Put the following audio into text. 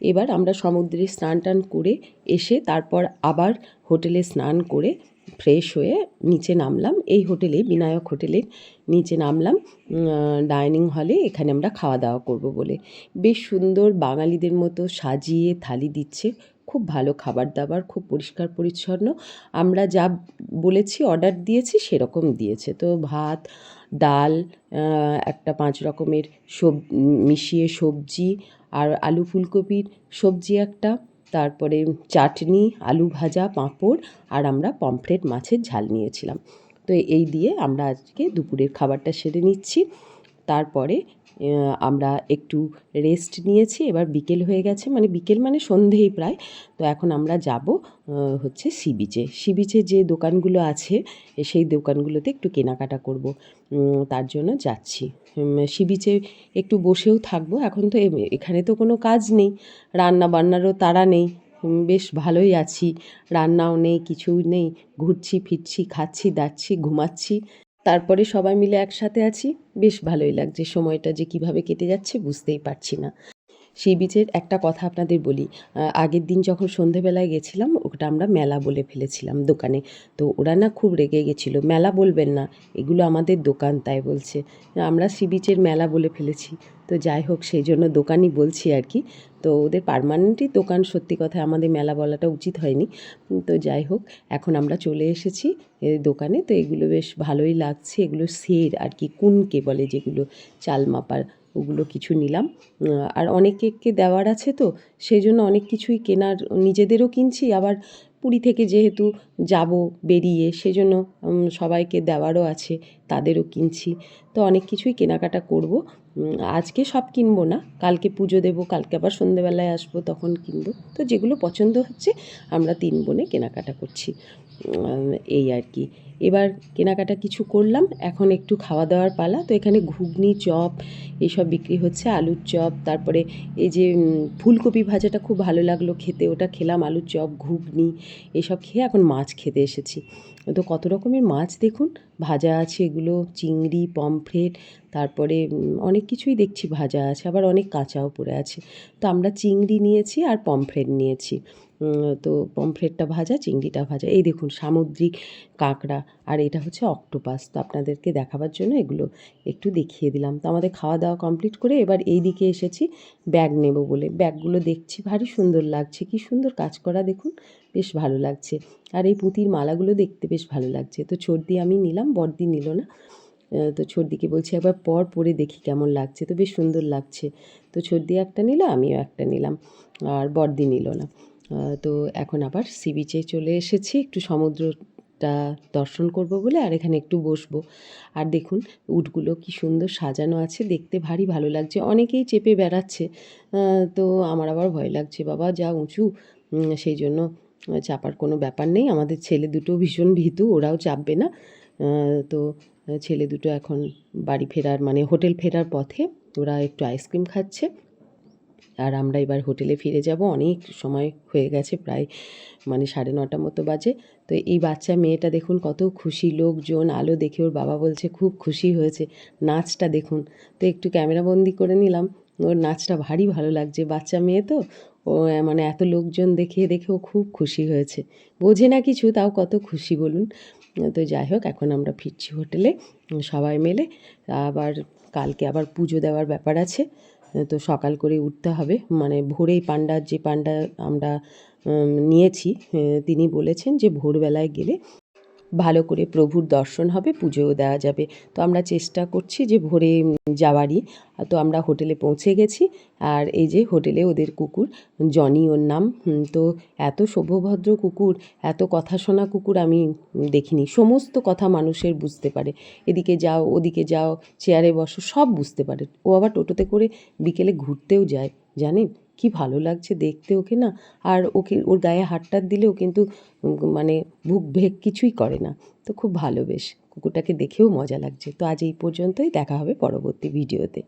এবার আমরা সমুদ্রে স্নান টান করে এসে তারপর আবার হোটেলে স্নান করে ফ্রেশ হয়ে নিচে নামলাম। এই হোটেলে, বিনায়ক হোটেলের নিচে নামলাম। ডাইনিং হলে এখানে আমরা খাওয়া দাওয়া করব বলে। বেশ সুন্দর বাঙালিদের মতো সাজিয়ে থালি দিচ্ছে। খুব ভালো খাবার দাবার, খুব পরিষ্কার পরিচ্ছন্ন। আমরা যা বলেছি, অর্ডার দিয়েছি, সেরকম দিয়েছে। তো ভাত, ডাল একটা পাঁচ রকমের সব, মিশিয়ে সবজি আর আলু ফুলকপির সবজি একটা, তারপরে চাটনি, আলু ভাজা, পাঁপড়, আর আমরা পমফ্রেট মাছের ঝাল নিয়েছিলাম। তো এই দিয়ে আমরা আজকে দুপুরের খাবারটা সেরে নিচ্ছি। তারপরে আমরা একটু রেস্ট নিয়েছি, এবার বিকেল হয়ে গেছে মানে বিকেল মানে সন্ধেই প্রায়। তো এখন আমরা যাব হচ্ছে সি বিচে সি বিচে যে দোকানগুলো আছে সেই দোকানগুলোতে একটু কেনাকাটা করব। তার জন্য যাচ্ছি। সি বিচে একটু বসেও থাকব। এখন তো এখানে তো কোনো কাজ নেই, রান্না বান্নারও তাড়া নেই। বেশ ভালোই আছি। রান্নাও নেই, কিছুই নেই। ঘুরছি, ফিরছি, খাচ্ছি, দাচ্ছি, ঘুমাচ্ছি। তারপরে সবাই মিলে একসাথে আছি। বেশ ভালোই লাগছে সময়টা যে কীভাবে কেটে যাচ্ছে বুঝতেই পারছি না। সি বিচের একটা কথা আপনাদের বলি। আগের দিন যখন সন্ধেবেলায় গেছিলাম, ওটা আমরা মেলা বলে ফেলেছিলাম দোকানে। তো ওরা না খুব রেগে গেছিল, মেলা বলবেন না, এগুলো আমাদের দোকান, তাই বলছে। আমরা সি বিচের মেলা বলে ফেলেছি। তো যাই হোক, সেই জন্য দোকানই বলছি আর কি। তো ওদের পারমানেন্টই দোকান, সত্যি কথা আমাদের মেলা বলাটা উচিত হয়নি। তো যাই হোক, এখন আমরা চলে এসেছি দোকানে। তো এগুলো বেশ ভালোই লাগছে, এগুলো সের আর কি, কুনকে বলে যেগুলো চাল মাপার ওগুলো কিছু নিলাম। আর অনেকে দেওয়ার আছে তো সেই জন্য অনেক কিছুই কেনার, নিজেদেরও কিনছি, আবার পুরী থেকে যেহেতু যাব বেরিয়ে, সেজন্য সবাইকে দেওয়ারও আছে, তাদেরও কিনছি। তো অনেক কিছুই কেনাকাটা করব। আজকে সব কিনবো না। কালকে পুজো দেবো, কালকে আবার সন্ধেবেলায় আসব, তখন কিনবো। তো যেগুলো পছন্দ হচ্ছে, আমরা তিন বোনে কেনাকাটা করছি। এই আর কি। এবার কেনাকাটা কিছু করলাম, এখন একটু খাওয়া দাওয়ার পালা। তো এখানে ঘুগনি, চপ, এইসব বিক্রি হচ্ছে, আলুর চপ, তারপরে এই যে ফুলকপি ভাজাটা খুব ভালো লাগল খেতে। ওটা খেলাম, আলুর চপ, ঘুগনি, এসব খেয়ে এখন মাছ খেতে এসেছি। তো কত রকমের মাছ দেখুন? ভাজা আছে এগুলো, চিংড়ি, পমফ্রেট, তারপরে অনেক কিছুই দেখছি ভাজা আছে, আবার অনেক কাঁচাও পড়ে আছে। তো আমরা চিংড়ি নিয়েছি আর পমফ্রেট নিয়েছি। তো পমফ্রেটটা ভাজা, চিংড়িটা ভাজা। এই দেখুন, সামুদ্রিক কাঁকড়া। আর এটা হচ্ছে অক্টোপাস। তো আপনাদেরকে দেখাবার জন্য এগুলো একটু দেখিয়ে দিলাম। তো আমাদের খাওয়া দাওয়া কমপ্লিট করে এবার এই দিকে এসেছি। ব্যাগ নেব বলে। ব্যাগগুলো দেখছি, ভারী সুন্দর লাগছে। কি সুন্দর কাজ করা দেখুন, বেশ ভালো লাগছে। আর এই পুঁতির মালাগুলো দেখতে বেশ ভালো লাগছে। তো ছর্দি আমি নিলাম বর্দি নিল না। তো ছর্দিকে বলছি একবার পর পরে দেখি কেমন লাগছে। তো বেশ সুন্দর লাগছে। তো ছর্দি একটা নিল, আমিও একটা নিলাম। আর বর্দি নিল না। তো এখন আবার সি বিচে চলে এসেছি। একটু সমুদ্রটা দর্শন করব বলে আর এখানে একটু বসবো। আর দেখুন, উটগুলো কি সুন্দর সাজানো আছে। দেখতে ভারী ভালো লাগছে। অনেকেই চেপে বেড়াচ্ছে। তো আমার আবার ভয় লাগছে, বাবা, যা উঁচু। সেই জন্য চাপার কোনো ব্যাপার নেই। আমাদের ছেলে দুটো ভীষণ ভীতু, ওরাও চাপবে না। তো ছেলে দুটো এখন বাড়ি ফেরার মানে হোটেল ফেরার পথে ওরা একটু আইসক্রিম খাচ্ছে। আর আমরা এবার হোটেলে ফিরে যাব। অনেক সময় হয়ে গেছে, প্রায় মানে সাড়ে নটা মতো বাজে। তো এই বাচ্চা মেয়েটা দেখুন কত খুশি, লোকজন, আলো দেখে ওর বাবা বলছে, খুব খুশি হয়েছে, নাচটা দেখুন। তো একটু ক্যামেরাবন্দি করে নিলাম। ওর নাচটা ভারী ভালো লাগছে, বাচ্চা মেয়ে তো। ও মানে এত লোকজন দেখে দেখে ও খুব খুশি হয়েছে। বোঝে না কিছু, তাও কত খুশি বলুন। তো যাই হোক, এখন আমরা ফিরছি হোটেলে, সবাই মিলে। আবার কালকে আবার পুজো দেওয়ার ব্যাপার আছে। তো সকাল করে উঠতে হবে। মানে ভোরেই পান্ডার যে পান্ডা আমরা নিয়েছি তিনি বলেছেন যে ভোরবেলায় গেলে ভালো করে প্রভুর দর্শন হবে, পুজোও দেওয়া যাবে। তো আমরা চেষ্টা করছি যে ভোরে যাওয়ারই। তো আমরা হোটেলে পৌঁছে গেছি আর এই যে হোটেলে ওদের কুকুর, জনি ওর নাম। তো এত শোভভদ্র কুকুর, এত কথা শোনা কুকুর আমি দেখিনি। সমস্ত কথা মানুষের বুঝতে পারে। এদিকে যাও, ওদিকে যাও, চেয়ারে বসো, সব বুঝতে পারে। ও আবার টোটোতে করে বিকেলে ঘুরতেও যায়, জানেন? কি ভালো লাগছে দেখতে ওকে না? আর ওকে, ওর গায়ে হাতটার দিলেও কিন্তু মানে ভুক ভেক কিছুই করে না। তো খুব ভালো বেশ। কুকুরটাকে দেখেও মজা লাগছে। তো আজ এই পর্যন্তই। দেখা হবে পরবর্তী ভিডিওতে।